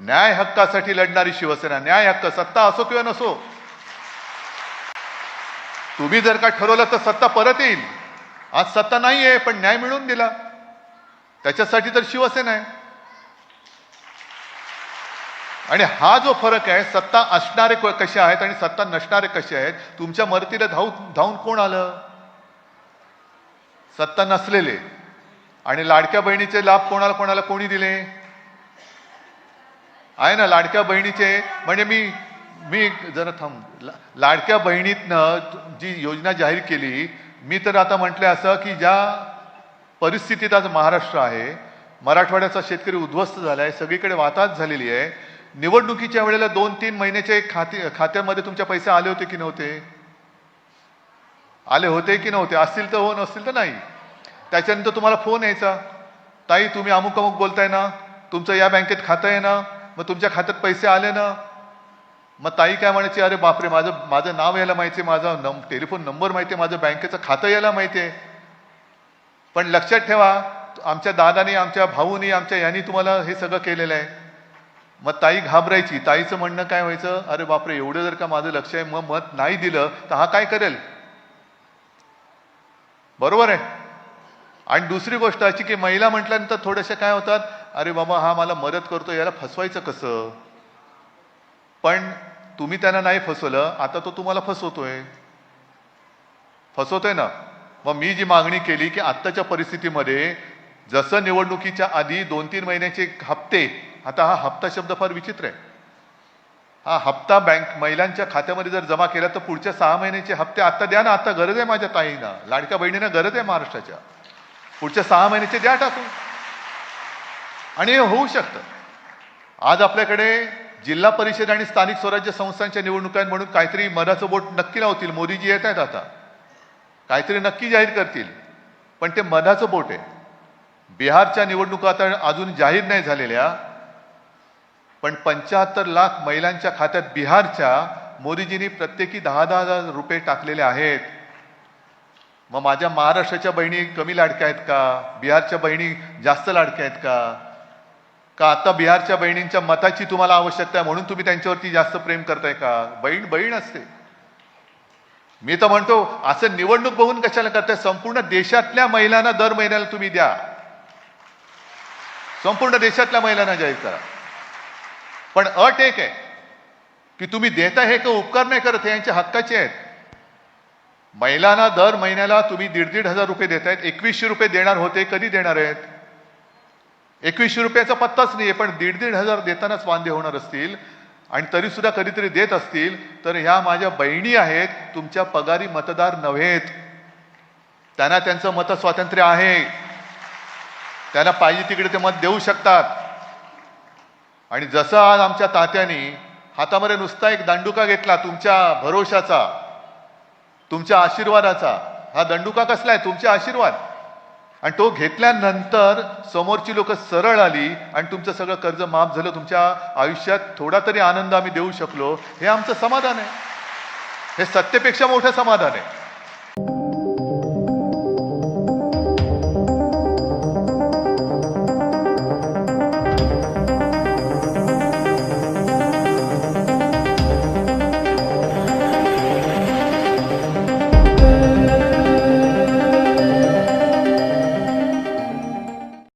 न्याय हक्कासाठी लढणारी शिवसेना न्याय हक्क सत्ता असो किंवा नसो. तुम्ही जर का ठरवलं तर सत्ता परत येईल. आज सत्ता नाही आहे पण न्याय मिळवून दिला. त्याच्यासाठी तर शिवसेना आहे. आणि हा जो फरक आहे सत्ता असणारे कसे आहेत आणि सत्ता नसणारे कसे आहेत तुमच्या मदतीला धावून धावून कोण आलं? सत्ता नसलेले. आणि लाडक्या बहिणीचे लाभ कोणाला कोणाला कोणी दिले? आहे ना लाडक्या बहिणीचे म्हणजे मी मी जरा थांब. ला- लाडक्या बहिणीतनं जी योजना जाहीर केली मी तर आता म्हटलं असं की ज्या परिस्थितीत आज महाराष्ट्र आहे मराठवाड्याचा शेतकरी उद्ध्वस्त झाला आहे सगळीकडे वाताच झालेली आहे निवडणुकीच्या वेळेला दोन तीन महिन्याचे खाते खात्यामध्ये तुमच्या पैसे आले होते की नव्हते? आले होते की नव्हते? असतील तर हो नसतील तर नाही. त्याच्यानंतर तुम्हाला फोन यायचा. ताई तुम्ही अमुक अमुक बोलताय ना तुमचं या बँकेत खातं आहे ना मग तुमच्या खात्यात पैसे आले ना? मग ताई काय म्हणायची अरे बापरे माझं माझं नाव यायला माहिती आहे माझा नम टेलिफोन नंबर माहिती आहे माझं बँकेचं खातं यायला माहिती आहे. पण लक्षात ठेवा आमच्या दादाने आमच्या भाऊनी आमच्या यांनी तुम्हाला हे सगळं केलेलं आहे. मग ताई घाबरायची. ताईचं म्हणणं काय व्हायचं? अरे बापरे एवढं जर का माझं लक्ष आहे मग मत नाही दिलं तर हा काय करेल? बरोबर आहे. आणि दुसरी गोष्ट अशी की महिला म्हटल्यानंतर थोडेसे काय होतात? अरे बाबा हा मला मदत करतो याला फसवायचं कसं? पण तुम्ही त्यांना नाही फसवलं आता तो तुम्हाला फसवतोय. फसवतोय ना? मग मी जी मागणी केली की आत्ताच्या परिस्थितीमध्ये जसं निवडणुकीच्या आधी दोन तीन महिन्याचे हप्ते आता हा हप्ता शब्द फार विचित्र आहे. हा हप्ता बँक महिलांच्या खात्यामध्ये जर जमा केला तर पुढच्या सहा महिन्याचे हप्ते आता द्या ना आता गरज आहे माझ्या ताईंना. लाडक्या बहिणींना गरज आहे महाराष्ट्राच्या. पुढच्या सहा महिन्याचे द्या टाकून. आणि हे होऊ शकतं. आज आपल्याकडे जिल्हा परिषद आणि स्थानिक स्वराज्य संस्थांच्या निवडणुकांत म्हणून काहीतरी मधाचं बोट नक्की लावतील. मोदीजी येत आहेत आता. काहीतरी नक्की जाहीर करतील. पण ते मधाचं बोट आहे. बिहारच्या निवडणुका आता अजून जाहीर नाही झालेल्या. पण पंच्याहत्तर लाख महिलांच्या खात्यात बिहारच्या मोदीजींनी प्रत्येकी दहा दहा हजार रुपये टाकलेले आहेत. मग माझ्या महाराष्ट्राच्या बहिणी कमी लाडक्या आहेत का? बिहारच्या बहिणी जास्त लाडक्या आहेत का? का आता बिहारच्या बहिणींच्या मताची तुम्हाला आवश्यकता आहे म्हणून तुम्ही त्यांच्यावरती जास्त प्रेम करताय का? बहीण बहीण असते. मी तर म्हणतो असं निवडणूक बघून कशाला करताय? संपूर्ण देशातल्या महिलांना दर महिन्याला तुम्ही द्या. संपूर्ण देशातल्या महिलांना जाहीर करा. पण अट एक आहे की तुम्ही देता हे का उपकार नाही करत हे यांच्या हक्काचे आहेत. महिलांना दर महिन्याला तुम्ही दीड दीड हजार रुपये देत आहेत एकवीसशे रुपये देणार होते कधी देणार आहेत? एकवीसशे रुपयाचा पत्ताच नाही आहे पण दीड दीड हजार देतानाच वांदे होणार असतील आणि तरी सुद्धा कधीतरी देत असतील तर ह्या माझ्या बहिणी आहेत तुमच्या पगारी मतदार नव्हेत. त्यांना त्यांचं मत स्वातंत्र्य आहे. त्यांना पाहिजे तिकडे ते मत देऊ शकतात. आणि जसं आज आमच्या तात्यानी हातामध्ये नुसता एक दंडुका घेतला तुमच्या भरोशाचा तुमच्या आशीर्वादाचा हा दंडुका कसला आहे? तुमचे आशीर्वाद. आणि तो घेतल्यानंतर समोरची लोक सरळ आली आणि तुमचं सगळं कर्ज माफ झालं तुमच्या आयुष्यात थोडा तरी आनंद आम्ही देऊ शकलो हे आमचं समाधान आहे. हे सत्तेपेक्षा मोठं समाधान आहे.